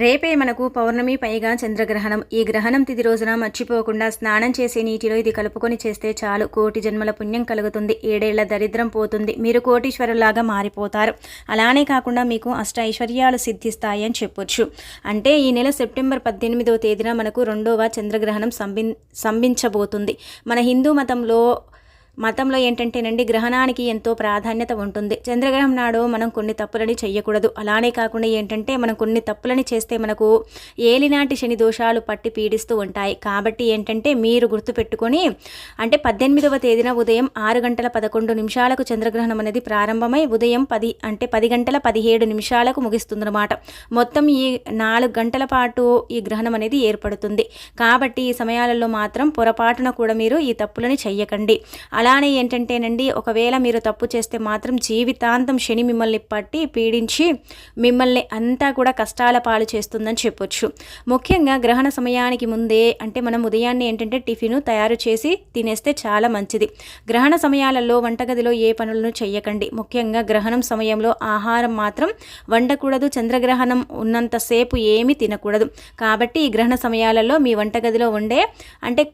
రేపే మనకు పౌర్ణమి పైగా చంద్రగ్రహణం. ఈ గ్రహణం తిది రోజున మర్చిపోకుండా స్నానం చేసే నీటిలో ఇది కలుపుకొని చేస్తే చాలు. కోటి జన్మల పుణ్యం కలుగుతుంది. ఏడేళ్ళ దరిద్రం పోతుంది. మీరు కోటీశ్వరులాగా మారిపోతారు. అలానే కాకుండా మీకు అష్ట ఐశ్వర్యాలు సిద్ధిస్తాయి అని చెప్పొచ్చు. అంటే ఈ నెల సెప్టెంబర్ పద్దెనిమిదవ తేదీన మనకు రెండవ చంద్రగ్రహణం సంబి సంభించబోతుంది మన హిందూ మతంలో మతంలో ఏంటంటేనండి గ్రహణానికి ఎంతో ప్రాధాన్యత ఉంటుంది. చంద్రగ్రహం నాడు మనం కొన్ని తప్పులని చెయ్యకూడదు. అలానే కాకుండా ఏంటంటే మనం కొన్ని తప్పులని చేస్తే మనకు ఏలినాటి శని దోషాలు పట్టి పీడిస్తూ ఉంటాయి. కాబట్టి ఏంటంటే మీరు గుర్తుపెట్టుకొని అంటే పద్దెనిమిదవ తేదీన ఉదయం ఆరు గంటల పదకొండు నిమిషాలకు చంద్రగ్రహణం అనేది ప్రారంభమై ఉదయం పది అంటే పది గంటల పదిహేడు నిమిషాలకు ముగిస్తుందన్నమాట. మొత్తం ఈ నాలుగు గంటల పాటు ఈ గ్రహణం అనేది ఏర్పడుతుంది. కాబట్టి ఈ సమయాలలో మాత్రం పొరపాటున కూడా మీరు ఈ తప్పులని చెయ్యకండి. అలానే ఏంటంటేనండి ఒకవేళ మీరు తప్పు చేస్తే మాత్రం జీవితాంతం శని మిమ్మల్ని పట్టి పీడించి మిమ్మల్ని అంతా కూడా కష్టాల పాలు చేస్తుందని చెప్పొచ్చు. ముఖ్యంగా గ్రహణ సమయానికి ముందే అంటే మనం ఉదయాన్నే ఏంటంటే టిఫిన్ తయారు చేసి తినేస్తే చాలా మంచిది. గ్రహణ సమయాలలో వంటగదిలో ఏ పనులను చేయకండి ముఖ్యంగా గ్రహణం సమయంలో ఆహారం మాత్రం వండకూడదు చంద్రగ్రహణం ఉన్నంతసేపు ఏమీ తినకూడదు. కాబట్టి ఈ గ్రహణ సమయాలలో మీ వంటగదిలో ఉండే అంటే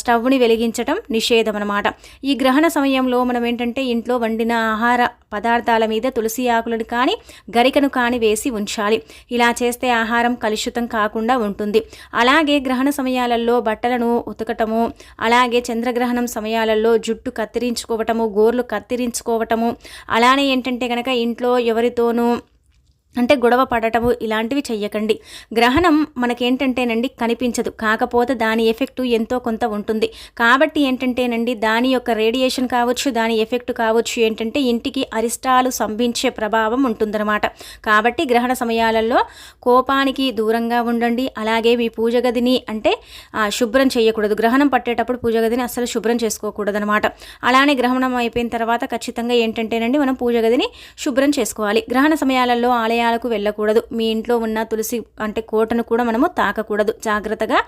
స్టవ్ని వెలిగించటం నిషేధం అనమాట ఈ గ్రహణ సమయంలో మనం ఏంటంటే ఇంట్లో వండిన ఆహార పదార్థాల మీద తులసి ఆకులను కానీ గరికను కానీ వేసి ఉంచాలి. ఇలా చేస్తే ఆహారం కలుషితం కాకుండా ఉంటుంది. అలాగే గ్రహణ సమయాలలో బట్టలను ఉతకటము అలాగే చంద్రగ్రహణం సమయాలలో జుట్టు కత్తిరించుకోవటము గోర్లు కత్తిరించుకోవటము అలానే ఏంటంటే కనుక ఇంట్లో ఎవరితోనూ అంటే గొడవ పడటము ఇలాంటివి చెయ్యకండి. గ్రహణం మనకేంటంటేనండి కనిపించదు. కాకపోతే దాని ఎఫెక్టు ఎంతో కొంత ఉంటుంది. కాబట్టి ఏంటంటేనండి దాని యొక్క రేడియేషన్ కావచ్చు దాని ఎఫెక్ట్ కావచ్చు ఏంటంటే ఇంటికి అరిష్టాలు సంభించే ప్రభావం ఉంటుందన్నమాట. కాబట్టి గ్రహణ సమయాలలో కోపానికి దూరంగా ఉండండి. అలాగే మీ పూజ గదిని అంటే శుభ్రం చేయకూడదు. గ్రహణం పట్టేటప్పుడు పూజ గదిని అస్సలు శుభ్రం చేసుకోకూడదు అనమాట అలానే గ్రహణం అయిపోయిన తర్వాత ఖచ్చితంగా ఏంటంటేనండి మనం పూజ గదిని శుభ్రం చేసుకోవాలి. గ్రహణ సమయాలలో ఆలయాలు ఆలయాలకు వెళ్ళకూడదు. మీ ఇంట్లో ఉన్న తులసి అంటే కోటను కూడా మనము తాకకూడదు. జాగ్రత్తగా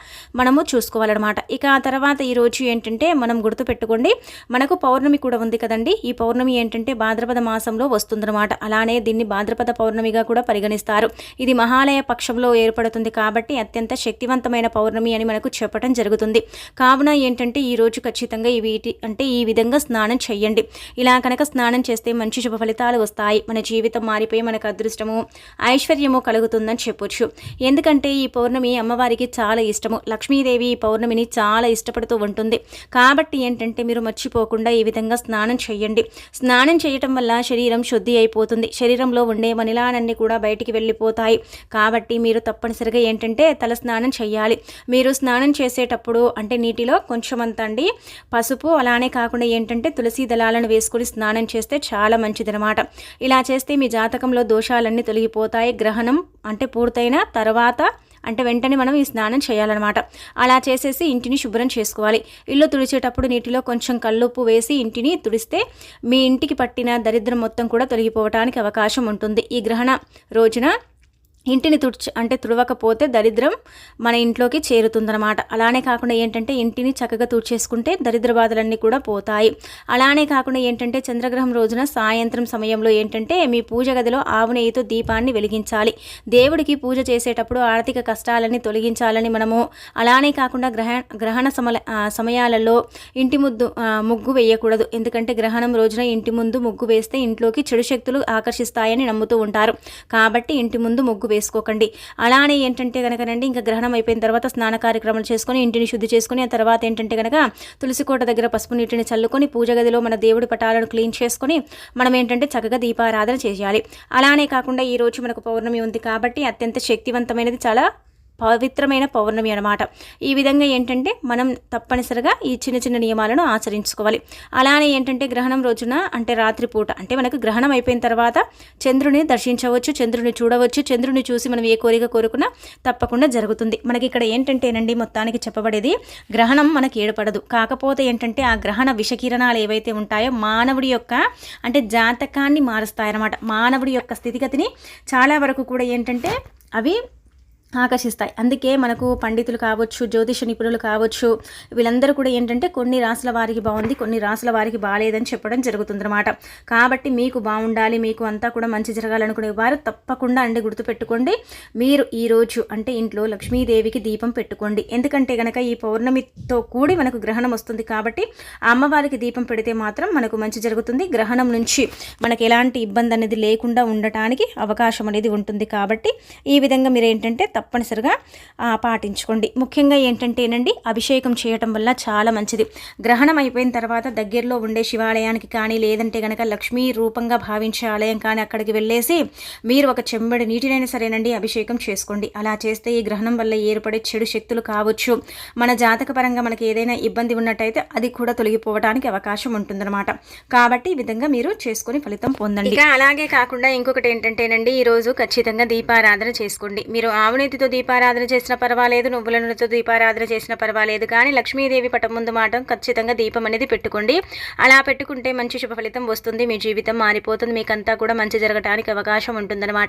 మనము చూసుకోవాలన్నమాట. ఇక ఆ తర్వాత ఈరోజు ఏంటంటే మనం గుర్తుపెట్టుకోండి మనకు పౌర్ణమి కూడా ఉంది కదండి. ఈ పౌర్ణమి ఏంటంటే భాద్రపద మాసంలో వస్తుందన్నమాట. అలానే దీన్ని భాద్రపద పౌర్ణమిగా కూడా పరిగణిస్తారు. ఇది మహాలయ పక్షంలో ఏర్పడుతుంది కాబట్టి అత్యంత శక్తివంతమైన పౌర్ణమి అని మనకు చెప్పడం జరుగుతుంది. కావున ఏంటంటే ఈ రోజు ఖచ్చితంగా ఈ వీటి అంటే ఈ విధంగా స్నానం చేయండి. ఇలా కనుక స్నానం చేస్తే మంచి శుభ ఫలితాలు వస్తాయి. మన జీవితం మారిపోయి మనకు అదృష్టము ఐశ్వర్యము కలుగుతుందని చెప్పొచ్చు. ఎందుకంటే ఈ పౌర్ణమి అమ్మవారికి చాలా ఇష్టము. లక్ష్మీదేవి ఈ పౌర్ణమిని చాలా ఇష్టపడుతూ ఉంటుంది. కాబట్టి ఏంటంటే మీరు మర్చిపోకుండా ఈ విధంగా స్నానం చేయండి. స్నానం చేయటం వల్ల శరీరం శుద్ధి అయిపోతుంది. శరీరంలో ఉండే మనిలానన్నీ కూడా బయటికి వెళ్ళిపోతాయి. కాబట్టి మీరు తప్పనిసరిగా ఏంటంటే తల స్నానం చేయాలి. మీరు స్నానం చేసేటప్పుడు అంటే నీటిలో కొంచెం అండి పసుపు అలానే కాకుండా ఏంటంటే తులసి దళాలను వేసుకొని స్నానం చేస్తే చాలా మంచిదనమాట ఇలా చేస్తే మీ జాతకంలో దోషాలన్నీ తొలగిపోతాయి. గ్రహణం అంటే పూర్తయిన తర్వాత అంటే వెంటనే మనం ఈ స్నానం చేయాలన్నమాట. అలా చేసేసి ఇంటిని శుభ్రం చేసుకోవాలి. ఇల్లు తుడిచేటప్పుడు నీటిలో కొంచెం కల్లుప్పు వేసి ఇంటిని తుడిస్తే మీ ఇంటికి పట్టిన దరిద్రం మొత్తం కూడా తొలగిపోవటానికి అవకాశం ఉంటుంది. ఈ గ్రహణ రోజున ఇంటిని తుడ్చ అంటే తుడవకపోతే దరిద్రం మన ఇంట్లోకి చేరుతుందనమాట అలానే కాకుండా ఏంటంటే ఇంటిని చక్కగా తుడిచేసుకుంటే దరిద్ర బాధలన్నీ కూడా పోతాయి. అలానే కాకుండా ఏంటంటే చంద్రగ్రహం రోజున సాయంత్రం సమయంలో ఏంటంటే మీ పూజ గదిలో ఆవు నెయ్యితో దీపాన్ని వెలిగించాలి. దేవుడికి పూజ చేసేటప్పుడు ఆర్థిక కష్టాలని తొలగించాలని మనము అలానే కాకుండా గ్రహ గ్రహణ సమల సమయాలలో ఇంటి ముద్దు ముగ్గు వేయకూడదు. ఎందుకంటే గ్రహణం రోజున ఇంటి ముందు ముగ్గు వేస్తే ఇంట్లోకి చెడు శక్తులు ఆకర్షిస్తాయని నమ్ముతూ ఉంటారు. కాబట్టి ఇంటి ముందు ముగ్గు వేసుకోకండి. అలానే ఏంటంటే కనుకనండి ఇంకా గ్రహణం అయిపోయిన తర్వాత స్నాన కార్యక్రమాలు చేసుకొని ఇంటిని శుద్ధి చేసుకుని ఆ తర్వాత ఏంటంటే కనుక తులసికోట దగ్గర పసుపు నీటిని చల్లుకొని పూజ గదిలో మన దేవుడి పటాలను క్లీన్ చేసుకొని మనం ఏంటంటే చక్కగా దీపారాధన చేయాలి. అలానే కాకుండా ఈరోజు మనకు పౌర్ణమి ఉంది కాబట్టి అత్యంత శక్తివంతమైనది చాలా పవిత్రమైన పౌర్ణమి అనమాట ఈ విధంగా ఏంటంటే మనం తప్పనిసరిగా ఈ చిన్న చిన్న నియమాలను ఆచరించుకోవాలి. అలానే ఏంటంటే గ్రహణం రోజున అంటే రాత్రిపూట అంటే మనకు గ్రహణం అయిపోయిన తర్వాత చంద్రుని దర్శించవచ్చు చంద్రుని చూడవచ్చు చంద్రుని చూసి మనం ఏ కోరిక కోరుకున్నా తప్పకుండా జరుగుతుంది. మనకి ఇక్కడ ఏంటంటేనండి మొత్తానికి చెప్పబడేది గ్రహణం మనకి ఏడపడదు కాకపోతే ఏంటంటే ఆ గ్రహణ విషకిరణాలు ఏవైతే ఉంటాయో మానవుడి యొక్క అంటే జాతకాన్ని మారుస్తాయన్నమాట. మానవుడి యొక్క స్థితిగతిని చాలా వరకు కూడా ఏంటంటే అవి ఆకర్షిస్తాయి. అందుకే మనకు పండితులు కావచ్చు జ్యోతిష నిపుణులు కావచ్చు వీళ్ళందరూ కూడా ఏంటంటే కొన్ని రాసుల వారికి బాగుంది కొన్ని రాసుల వారికి బాగాలేదని చెప్పడం జరుగుతుందన్నమాట. కాబట్టి మీకు బాగుండాలి మీకు అంతా కూడా మంచి జరగాలనుకునే వారు తప్పకుండా అండి గుర్తుపెట్టుకోండి. మీరు ఈరోజు అంటే ఇంట్లో లక్ష్మీదేవికి దీపం పెట్టుకోండి. ఎందుకంటే కనుక ఈ పౌర్ణమితో కూడి మనకు గ్రహణం వస్తుంది కాబట్టి అమ్మవారికి దీపం పెడితే మాత్రం మనకు మంచి జరుగుతుంది. గ్రహణం నుంచి మనకు ఎలాంటి ఇబ్బంది అనేది లేకుండా ఉండటానికి అవకాశం అనేది ఉంటుంది కాబట్టి ఈ విధంగా మీరు ఏంటంటే తప్పనిసరిగా పాటించుకోండి. ముఖ్యంగా ఏంటంటేనండి అభిషేకం చేయటం వల్ల చాలా మంచిది. గ్రహణం అయిపోయిన తర్వాత దగ్గరలో ఉండే శివాలయానికి కానీ లేదంటే కనుక లక్ష్మీ రూపంగా భావించే ఆలయం కానీ అక్కడికి వెళ్ళేసి మీరు ఒక చెంబడి నీటినైనా సరేనండి అభిషేకం చేసుకోండి. అలా చేస్తే ఈ గ్రహణం వల్ల ఏర్పడే చెడు శక్తులు కావచ్చు. మన జాతక పరంగా మనకి ఏదైనా ఇబ్బంది ఉన్నట్టయితే అది కూడా తొలగిపోవడానికి అవకాశం ఉంటుందన్నమాట. కాబట్టి ఈ విధంగా మీరు చేసుకుని ఫలితం పొందండి. ఇక అలాగే కాకుండా ఇంకొకటి ఏంటంటేనండి ఈరోజు ఖచ్చితంగా దీపారాధన చేసుకోండి. మీరు ఆవుని నీటితో దీపారాధన చేసిన పర్వాలేదు నువ్వుల నూనెతో దీపారాధన చేసిన పర్వాలేదు. కానీ లక్ష్మీదేవి పటం ముందు మాట ఖచ్చితంగా దీపం అనేది పెట్టుకోండి. అలా పెట్టుకుంటే మంచి శుభ ఫలితం వస్తుంది. మీ జీవితం మారిపోతుంది. మీకంతా కూడా మంచి జరగడానికి అవకాశం ఉంటుందన్నమాట.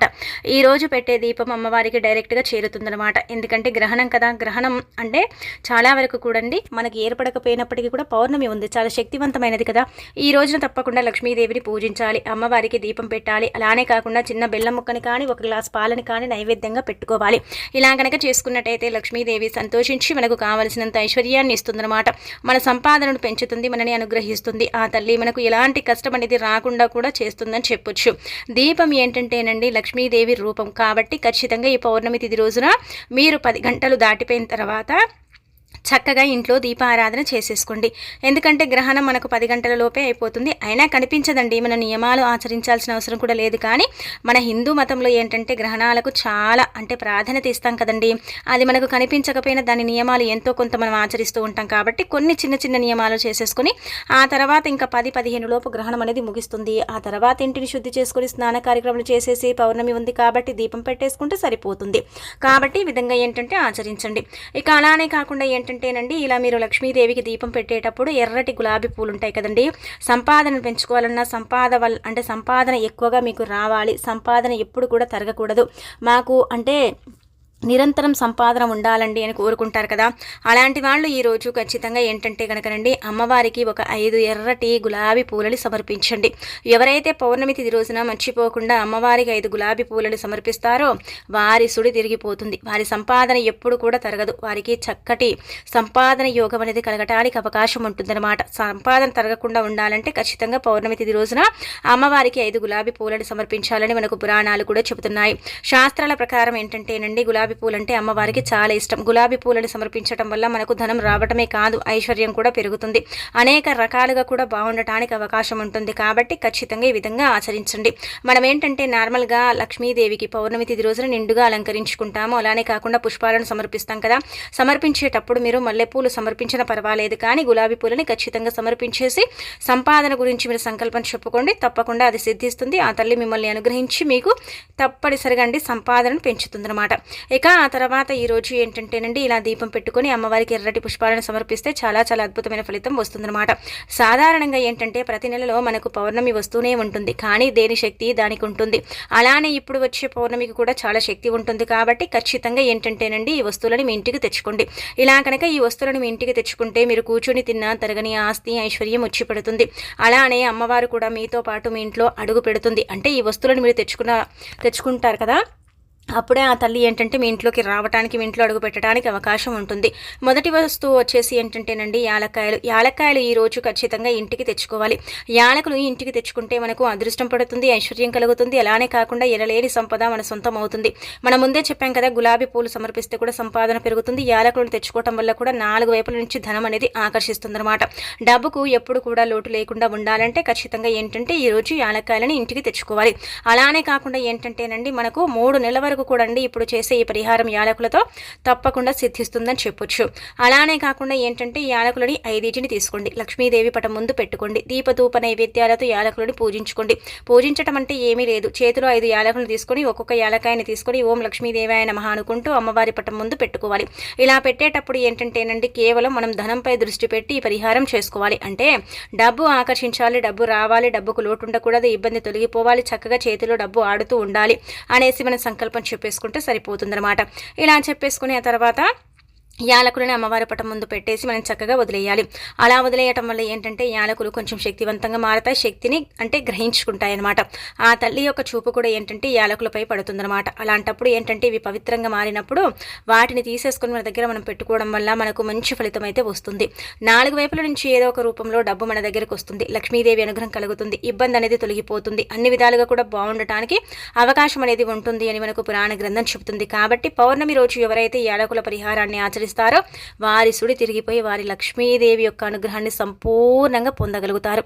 ఈ రోజు పెట్టే దీపం అమ్మవారికి డైరెక్ట్గా చేరుతుందన్నమాట. ఎందుకంటే గ్రహణం కదా. గ్రహణం అంటే చాలా వరకు కూడండి మనకి ఏర్పడకపోయినప్పటికీ కూడా పౌర్ణమి ఉంది. చాలా శక్తివంతమైనది కదా. ఈ రోజున తప్పకుండా లక్ష్మీదేవిని పూజించాలి. అమ్మవారికి దీపం పెట్టాలి. అలానే కాకుండా చిన్న బెల్లం ముక్కని కానీ ఒక గ్లాస్ పాలని కానీ నైవేద్యంగా పెట్టుకోవాలి. ఇలా కనుక చేసుకున్నట్టయితే లక్ష్మీదేవి సంతోషించి మనకు కావలసినంత ఐశ్వర్యాన్ని ఇస్తుందన్నమాట. మన సంపాదనను పెంచుతుంది మనని అనుగ్రహిస్తుంది. ఆ తల్లి మనకు ఎలాంటి కష్టం అనేది రాకుండా కూడా చేస్తుందని చెప్పొచ్చు. దీపం ఏంటంటేనండి లక్ష్మీదేవి రూపం. కాబట్టి ఖచ్చితంగా ఈ పౌర్ణమి తిది రోజున మీరు పది గంటలు దాటిపోయిన తర్వాత చక్కగా ఇంట్లో దీపారాధన చేసేసుకోండి. ఎందుకంటే గ్రహణం మనకు పది గంటల లోపే అయిపోతుంది. అయినా కనిపించదండి. మన నియమాలు ఆచరించాల్సిన అవసరం కూడా లేదు. కానీ మన హిందూ మతంలో ఏంటంటే గ్రహణాలకు చాలా అంటే ప్రాధాన్యత ఇస్తాం కదండి. అది మనకు కనిపించకపోయినా దాని నియమాలు ఎంతో కొంత మనం ఆచరిస్తూ ఉంటాం కాబట్టి కొన్ని చిన్న చిన్న నియమాలు చేసేసుకుని ఆ తర్వాత ఇంకా పది పదిహేను లోపు గ్రహణం అనేది ముగిస్తుంది. ఆ తర్వాత ఇంటిని శుద్ధి చేసుకుని స్నాన కార్యక్రమాలు చేసేసి పౌర్ణమి ఉంది కాబట్టి దీపం పెట్టేసుకుంటే సరిపోతుంది. కాబట్టి ఈ విధంగా ఏంటంటే ఆచరించండి. ఇక అలానే కాకుండా ఏంటంటే ఏంటంటేనండి ఇలా మీరు లక్ష్మీదేవికి దీపం పెట్టేటప్పుడు ఎర్రటి గులాబీ పూలు ఉంటాయి కదండి. సంపాదన పెంచుకోవాలన్నా సంపాద వల్ల అంటే సంపాదన ఎక్కువగా మీకు రావాలి. సంపాదన ఎప్పుడు కూడా తరగకూడదు. మాకు అంటే నిరంతరం సంపాదన ఉండాలండి అని కోరుకుంటారు కదా. అలాంటి వాళ్ళు ఈరోజు ఖచ్చితంగా ఏంటంటే కనుకనండి అమ్మవారికి ఒక ఐదు ఎర్రటి గులాబీ పూలని సమర్పించండి. ఎవరైతే పౌర్ణమి తిది రోజున మర్చిపోకుండా అమ్మవారికి ఐదు గులాబీ పూలని సమర్పిస్తారో వారి సుడి తిరిగిపోతుంది. వారి సంపాదన ఎప్పుడు కూడా తరగదు. వారికి చక్కటి సంపాదన యోగం అనేది కలగటానికి అవకాశం ఉంటుందన్నమాట. సంపాదన తరగకుండా ఉండాలంటే ఖచ్చితంగా పౌర్ణమి తిది రోజున అమ్మవారికి ఐదు గులాబీ పూలను సమర్పించాలని మనకు పురాణాలు కూడా చెబుతున్నాయి. శాస్త్రాల ప్రకారం ఏంటంటేనండి గులాబీ గులాబీ పూలంటే అమ్మవారికి చాలా ఇష్టం. గులాబీ పూలను సమర్పించడం వల్ల మనకు ధనం రావటమే కాదు ఐశ్వర్యం కూడా పెరుగుతుంది. అనేక రకాలుగా కూడా బాగుండటానికి అవకాశం ఉంటుంది. కాబట్టి ఖచ్చితంగా ఈ విధంగా ఆచరించండి. మనం ఏంటంటే నార్మల్గా లక్ష్మీదేవికి పౌర్ణమి తిది రోజున నిండుగా అలంకరించుకుంటాము. అలానే కాకుండా పుష్పాలను సమర్పిస్తాం కదా. సమర్పించేటప్పుడు మీరు మల్లెపూలు సమర్పించిన పర్వాలేదు. కానీ గులాబీ పూలని ఖచ్చితంగా సమర్పించేసి సంపాదన గురించి మీరు సంకల్పం చెప్పుకోండి. తప్పకుండా అది సిద్ధిస్తుంది. ఆ తల్లి మిమ్మల్ని అనుగ్రహించి మీకు తప్పనిసరిగా అండి సంపాదనను పెంచుతుందన్నమాట. ఇక ఆ తర్వాత ఈరోజు ఏంటంటేనండి ఇలా దీపం పెట్టుకుని అమ్మవారికి ఎర్రటి పుష్పాలను సమర్పిస్తే చాలా చాలా అద్భుతమైన ఫలితం వస్తుందన్నమాట. సాధారణంగా ఏంటంటే ప్రతి నెలలో మనకు పౌర్ణమి వస్తూనే ఉంటుంది. కానీ దేని శక్తి దానికి ఉంటుంది. అలానే ఇప్పుడు వచ్చే పౌర్ణమికి కూడా చాలా శక్తి ఉంటుంది కాబట్టి ఖచ్చితంగా ఏంటంటేనండి ఈ వస్తువులను మీ ఇంటికి తెచ్చుకోండి. ఇలా కనుక ఈ వస్తువులను మీ ఇంటికి తెచ్చుకుంటే మీరు కూర్చొని తిన్న తరగని ఆస్తి ఐశ్వర్యం వచ్చి పడుతుంది. అలానే అమ్మవారు కూడా మీతో పాటు మీ ఇంట్లో అడుగు పెడుతుంది. అంటే ఈ వస్తువులను మీరు తెచ్చుకున్న తెచ్చుకుంటారు కదా? అప్పుడే ఆ తల్లి ఏంటంటే మీ ఇంట్లోకి రావడానికి మీ ఇంట్లో అడుగు పెట్టడానికి అవకాశం ఉంటుంది. మొదటి వస్తువు వచ్చేసి ఏంటంటేనండి యాలక్కాయలు. యాలక్కాయలు ఈ రోజు ఖచ్చితంగా ఇంటికి తెచ్చుకోవాలి. యాలకులు ఇంటికి తెచ్చుకుంటే మనకు అదృష్టం పడుతుంది ఐశ్వర్యం కలుగుతుంది. అలానే కాకుండా ఎరలేని సంపద మన సొంతం అవుతుంది. మనం ముందే చెప్పాం కదా గులాబీ పూలు సమర్పిస్తే కూడా సంపాదన పెరుగుతుంది. యాలకులను తెచ్చుకోవటం వల్ల కూడా నాలుగు వైపుల నుంచి ధనం అనేది ఆకర్షిస్తుందన్నమాట. డబ్బుకు ఎప్పుడు కూడా లోటు లేకుండా ఉండాలంటే ఖచ్చితంగా ఏంటంటే ఈ రోజు యాలక్కాయలని ఇంటికి తెచ్చుకోవాలి. అలానే కాకుండా ఏంటంటేనండి మనకు మూడు నెలల వరకు కూడా అండి ఇప్పుడు చేసే ఈ పరిహారం యాలకులతో తప్పకుండా సిద్ధిస్తుందని చెప్పొచ్చు. అలానే కాకుండా ఏంటంటే యాలకులని ఐదింటిని తీసుకోండి. లక్ష్మీదేవి పటం ముందు పెట్టుకోండి. దీపధూప నైవేద్యాలతో యాలకులని పూజించుకోండి. పూజించడం అంటే ఏమీ లేదు. చేతిలో ఐదు యాలకులను తీసుకొని ఒక్కొక్క యాలకాయని తీసుకొని ఓం లక్ష్మీదేవి ఆయన మహా అనుకుంటూ అమ్మవారి పటం ముందు పెట్టుకోవాలి. ఇలా పెట్టేటప్పుడు ఏంటంటేనండి కేవలం మనం ధనంపై దృష్టి పెట్టి ఈ పరిహారం చేసుకోవాలి. అంటే డబ్బు ఆకర్షించాలి డబ్బు రావాలి డబ్బుకు లోటు ఉండకూడదు ఇబ్బంది తొలగిపోవాలి చక్కగా చేతిలో డబ్బు ఆడుతూ ఉండాలి అనేసి మనం సంకల్పం చెప్పేసుకుంటే సరిపోతుందన్నమాట. ఇలా అని చెప్పేసుకునే తర్వాత యాలకులని అమ్మవారి పటం ముందు పెట్టేసి మనం చక్కగా వదిలేయాలి. అలా వదిలేయటం వల్ల ఏంటంటే యాలకులు కొంచెం శక్తివంతంగా మారతాయి శక్తిని అంటే గ్రహించుకుంటాయి అనమాట ఆ తల్లి యొక్క చూపు కూడా ఏంటంటే యాలకులపై పడుతుందన్నమాట. అలాంటప్పుడు ఏంటంటే ఇవి పవిత్రంగా మారినప్పుడు వాటిని తీసేసుకుని మన దగ్గర మనం పెట్టుకోవడం వల్ల మనకు మంచి ఫలితం అయితే వస్తుంది. నాలుగు వైపుల నుంచి ఏదో ఒక రూపంలో డబ్బు మన దగ్గరకు వస్తుంది. లక్ష్మీదేవి అనుగ్రహం కలుగుతుంది. ఇబ్బంది అనేది తొలగిపోతుంది. అన్ని విధాలుగా కూడా బాగుండటానికి అవకాశం అనేది ఉంటుంది అని మనకు పురాణ గ్రంథం చెబుతుంది. కాబట్టి పౌర్ణమి రోజు ఎవరైతే యాలకుల పరిహారాన్ని ఆచరిస్తారు ఆచరిస్తారో వారి సుడి తిరిగిపోయి వారి లక్ష్మీదేవి యొక్క అనుగ్రహాన్ని సంపూర్ణంగా పొందగలుగుతారు.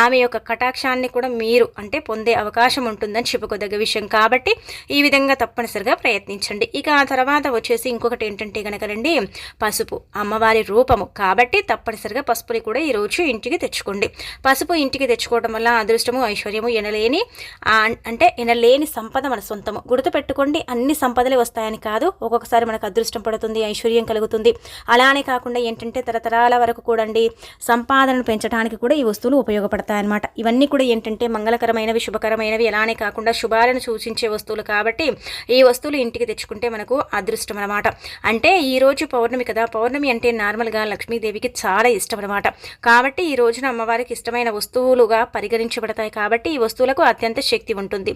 ఆమె యొక్క కటాక్షాన్ని కూడా మీరు అంటే పొందే అవకాశం ఉంటుందని చెప్పుకోదగ్గ విషయం కాబట్టి ఈ విధంగా తప్పనిసరిగా ప్రయత్నించండి. ఇక ఆ తర్వాత వచ్చేసి ఇంకొకటి ఏంటంటే కనుక రండి పసుపు అమ్మవారి రూపము. కాబట్టి తప్పనిసరిగా పసుపుని కూడా ఈరోజు ఇంటికి తెచ్చుకోండి. పసుపు ఇంటికి తెచ్చుకోవడం వల్ల అదృష్టము ఐశ్వర్యము ఎనలేని అంటే ఎనలేని సంపద మన సొంతము. గుర్తుపెట్టుకోండి అన్ని సంపదలే వస్తాయని కాదు ఒక్కొక్కసారి మనకు అదృష్టం పడుతుంది ఐశ్వర్యం కలుగుతుంది. కలుగుతుంది అలానే కాకుండా ఏంటంటే తరతరాల వరకు కూడండి సంపాదనను పెంచడానికి కూడా ఈ వస్తువులు ఉపయోగపడతాయి అన్నమాట ఇవన్నీ కూడా ఏంటంటే మంగళకరమైనవి శుభకరమైనవి అలానే కాకుండా శుభాలను సూచించే వస్తువులు కాబట్టి ఈ వస్తువులు ఇంటికి తెచ్చుకుంటే మనకు అదృష్టం అనమాట అంటే ఈ రోజు పౌర్ణమి కదా పౌర్ణమి అంటే నార్మల్గా లక్ష్మీదేవికి చాలా ఇష్టం అనమాట కాబట్టి ఈ రోజున అమ్మవారికి ఇష్టమైన వస్తువులుగా పరిగణించబడతాయి కాబట్టి ఈ వస్తువులకు అత్యంత శక్తి ఉంటుంది.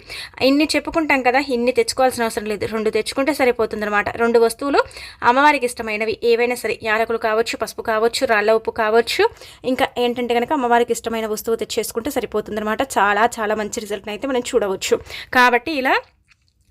ఇన్ని చెప్పుకుంటాం కదా ఇన్ని తెచ్చుకోవాల్సిన అవసరం లేదు. రెండు తెచ్చుకుంటే సరిపోతుంది అనమాట రెండు వస్తువులు అమ్మవారికి ఇష్టమైన ఇష్టమైనవి ఏవైనా సరే యాలకులు కావచ్చు పసుపు కావచ్చు రాళ్ళ ఉప్పు కావచ్చు. ఇంకా ఏంటంటే కనుక అమ్మవారికి ఇష్టమైన వస్తువు తెచ్చేసుకుంటే సరిపోతుందనమాట చాలా చాలా మంచి రిజల్ట్ని అయితే మనం చూడవచ్చు. కాబట్టి ఇలా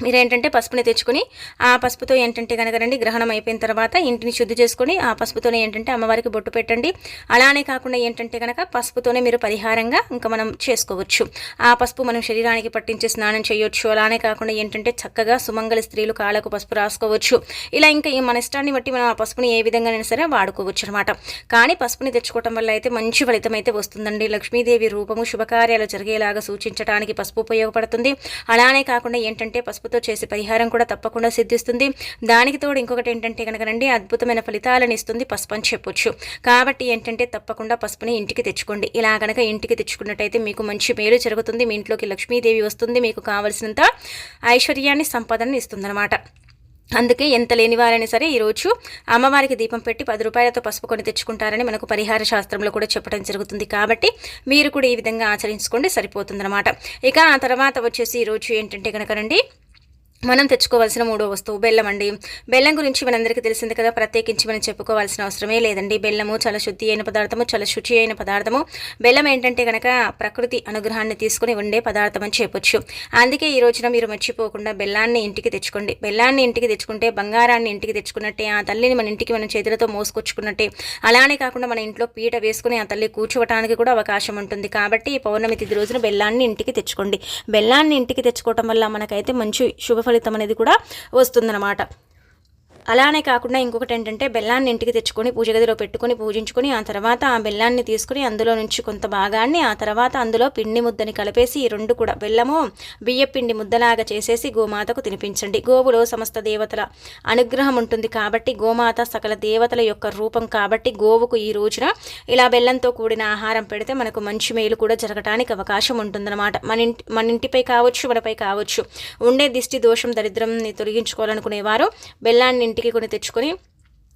మీరేంటంటే పసుపుని తెచ్చుకొని ఆ పసుపుతో ఏంటంటే కనుక రండి గ్రహణం అయిపోయిన తర్వాత ఇంటిని శుద్ధి చేసుకొని ఆ పసుపుతోనే ఏంటంటే అమ్మవారికి బొట్టు పెట్టండి. అలానే కాకుండా ఏంటంటే కనుక పసుపుతోనే మీరు పరిహారంగా ఇంకా మనం చేసుకోవచ్చు. ఆ పసుపు మనం శరీరానికి పట్టించి స్నానం చేయొచ్చు. అలానే కాకుండా ఏంటంటే చక్కగా సుమంగళ స్త్రీలు కాళ్ళకు పసుపు రాసుకోవచ్చు. ఇలా ఇంకా మన ఇష్టాన్ని బట్టి మనం ఆ పసుపుని ఏ విధంగానైనా సరే వాడుకోవచ్చు అనమాట కానీ పసుపుని తెచ్చుకోవటం వల్ల అయితే మంచి ఫలితం అయితే వస్తుందండి. లక్ష్మీదేవి రూపము శుభకార్యాలు జరిగేలాగా సూచించడానికి పసుపు ఉపయోగపడుతుంది. అలానే కాకుండా ఏంటంటే పసుపు పసుపుతో చేసే పరిహారం కూడా తప్పకుండా సిద్ధిస్తుంది. దానికి తోడు ఇంకొకటి ఏంటంటే కనుక రండి అద్భుతమైన ఫలితాలను ఇస్తుంది పసుపు అని చెప్పొచ్చు. కాబట్టి ఏంటంటే తప్పకుండా పసుపుని ఇంటికి తెచ్చుకోండి. ఇలా కనుక ఇంటికి తెచ్చుకున్నట్టయితే మీకు మంచి మేలు జరుగుతుంది. మీ ఇంట్లోకి లక్ష్మీదేవి వస్తుంది. మీకు కావలసినంత ఐశ్వర్యాన్ని సంపదను ఇస్తుందన్నమాట. అందుకే ఎంత లేని వారైనా సరే ఈరోజు అమ్మవారికి దీపం పెట్టి పది రూపాయలతో పసుపు కొని తెచ్చుకుంటారని మనకు పరిహార శాస్త్రంలో కూడా చెప్పడం జరుగుతుంది. కాబట్టి మీరు కూడా ఈ విధంగా ఆచరించుకోండి సరిపోతుందన్నమాట. ఇక ఆ తర్వాత వచ్చేసి ఈరోజు ఏంటంటే కనుకనండి మనం తెచ్చుకోవాల్సిన మూడో వస్తువు బెల్లం అండి. బెల్లం గురించి మనందరికీ తెలిసింది కదా ప్రత్యేకించి మనం చెప్పుకోవాల్సిన అవసరమే లేదండి. బెల్లము చాలా శుద్ధి అయిన పదార్థము చాలా శుచి అయిన పదార్థము. బెల్లం ఏంటంటే కనుక ప్రకృతి అనుగ్రహాన్ని తీసుకుని ఉండే పదార్థం అని చెప్పొచ్చు. అందుకే ఈ రోజున మీరు మర్చిపోకుండా బెల్లాన్ని ఇంటికి తెచ్చుకోండి. బెల్లాన్ని ఇంటికి తెచ్చుకుంటే బంగారాన్ని ఇంటికి తెచ్చుకున్నట్టే ఆ తల్లిని మన ఇంటికి మనం చేతులతో మోసుకొచ్చుకున్నట్టే. అలానే కాకుండా మన ఇంట్లో పీట వేసుకుని ఆ తల్లి కూర్చోవటానికి కూడా అవకాశం ఉంటుంది. కాబట్టి పౌర్ణమి తిది రోజున బెల్లాన్ని ఇంటికి తెచ్చుకోండి. బెల్లాన్ని ఇంటికి తెచ్చుకోవటం వల్ల మనకైతే మంచి శుభ ఫలితం అనేది కూడా వస్తుందన్నమాట. అలానే కాకుండా ఇంకొకటి ఏంటంటే బెల్లాన్ని ఇంటికి తెచ్చుకొని పూజ గదిలో పెట్టుకొని పూజించుకొని ఆ తర్వాత ఆ బెల్లాన్ని తీసుకుని అందులో నుంచి కొంత భాగాన్ని ఆ తర్వాత అందులో పిండి ముద్దని కలిపేసి ఈ రెండు కూడా బెల్లము బియ్య పిండి ముద్దలాగా చేసేసి గోమాతకు తినిపించండి. గోవులో సమస్త దేవతల అనుగ్రహం ఉంటుంది కాబట్టి గోమాత సకల దేవతల యొక్క రూపం కాబట్టి గోవుకు ఈ రోజున ఇలా బెల్లంతో కూడిన ఆహారం పెడితే మనకు మంచి మేలు కూడా జరగటానికి అవకాశం ఉంటుందన్నమాట. మన ఇంటి మన ఇంటిపై కావచ్చు మనపై కావచ్చు. ఉండే దిష్టి దోషం దరిద్రంని తొలగించుకోవాలనుకునేవారు బెల్లాన్ని ఇంటికి కొని తెచ్చుకొని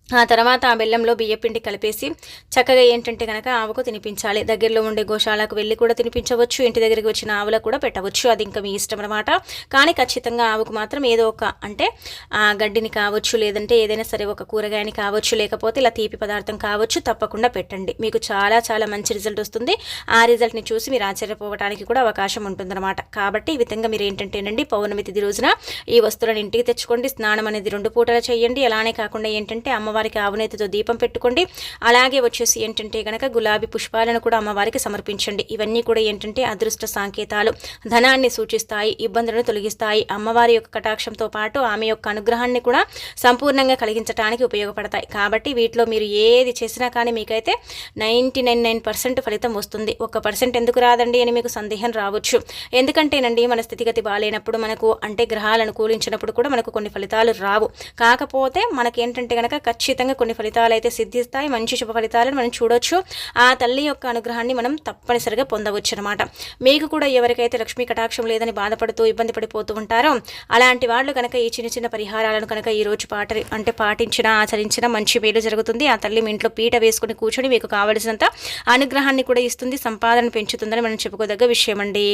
ఆ తర్వాత ఆ బెల్లంలో బియ్యపిండి కలిపేసి చక్కగా ఏంటంటే కనుక ఆవుకు తినిపించాలి. దగ్గరలో ఉండే గోశాలకు వెళ్ళి కూడా తినిపించవచ్చు. ఇంటి దగ్గరికి వచ్చిన ఆవులకు కూడా పెట్టవచ్చు. అది ఇంకా మీ ఇష్టం అనమాట కానీ ఖచ్చితంగా ఆవుకు మాత్రం ఏదో ఒక అంటే ఆ గడ్డిని కావచ్చు లేదంటే ఏదైనా సరే ఒక కూరగాయని కావచ్చు లేకపోతే ఇలా తీపి పదార్థం కావచ్చు తప్పకుండా పెట్టండి. మీకు చాలా చాలా మంచి రిజల్ట్ వస్తుంది. ఆ రిజల్ట్ని చూసి మీరు ఆశ్చర్యపోవడానికి కూడా అవకాశం ఉంటుందన్నమాట. కాబట్టి ఈ విధంగా మీరు ఏంటంటేనండి పౌర్ణమి తిది రోజున ఈ వస్తువులను ఇంటికి తెచ్చుకోండి. స్నానం అనేది రెండు పూటలు చేయండి. అలానే కాకుండా ఏంటంటే అమ్మవారి అమ్మవారికి ఆవునేతితో దీపం పెట్టుకోండి. అలాగే వచ్చేసి ఏంటంటే కనుక గులాబీ పుష్పాలను కూడా అమ్మవారికి సమర్పించండి. ఇవన్నీ కూడా ఏంటంటే అదృష్ట సంకేతాలు. ధనాన్ని సూచిస్తాయి ఇబ్బందులను తొలగిస్తాయి. అమ్మవారి యొక్క కటాక్షంతో పాటు ఆమె యొక్క అనుగ్రహాన్ని కూడా సంపూర్ణంగా కలిగించడానికి ఉపయోగపడతాయి. కాబట్టి వీటిలో మీరు ఏది చేసినా కానీ మీకైతే నైంటీ నైన్ నైన్ పర్సెంట్ ఫలితం వస్తుంది. ఒక పర్సెంట్ ఎందుకు రాదండి అని మీకు సందేహం రావచ్చు. ఎందుకంటేనండి మన స్థితిగతి బాగాలేనప్పుడు మనకు అంటే గ్రహాలను కూలించినప్పుడు కూడా మనకు కొన్ని ఫలితాలు రావు. కాకపోతే మనకేంటంటే కనుక ఖచ్చితంగా ఖచ్చితంగా కొన్ని ఫలితాలు అయితే సిద్ధిస్తాయి. మంచి శుభ ఫలితాలను మనం చూడొచ్చు. ఆ తల్లి యొక్క అనుగ్రహాన్ని మనం తప్పనిసరిగా పొందవచ్చు అనమాట మీకు కూడా ఎవరికైతే లక్ష్మీ కటాక్షం లేదని బాధపడుతూ ఇబ్బంది పడిపోతూ ఉంటారో అలాంటి వాళ్ళు కనుక ఈ చిన్న చిన్న పరిహారాలను కనుక ఈ రోజు పాట అంటే పాటించిన ఆచరించిన మంచి మేలు జరుగుతుంది. ఆ తల్లి మీ ఇంట్లో పీట వేసుకుని కూర్చొని మీకు కావలసినంత అనుగ్రహాన్ని కూడా ఇస్తుంది సంపాదన పెంచుతుందని మనం చెప్పుకోదగ్గ విషయం అండి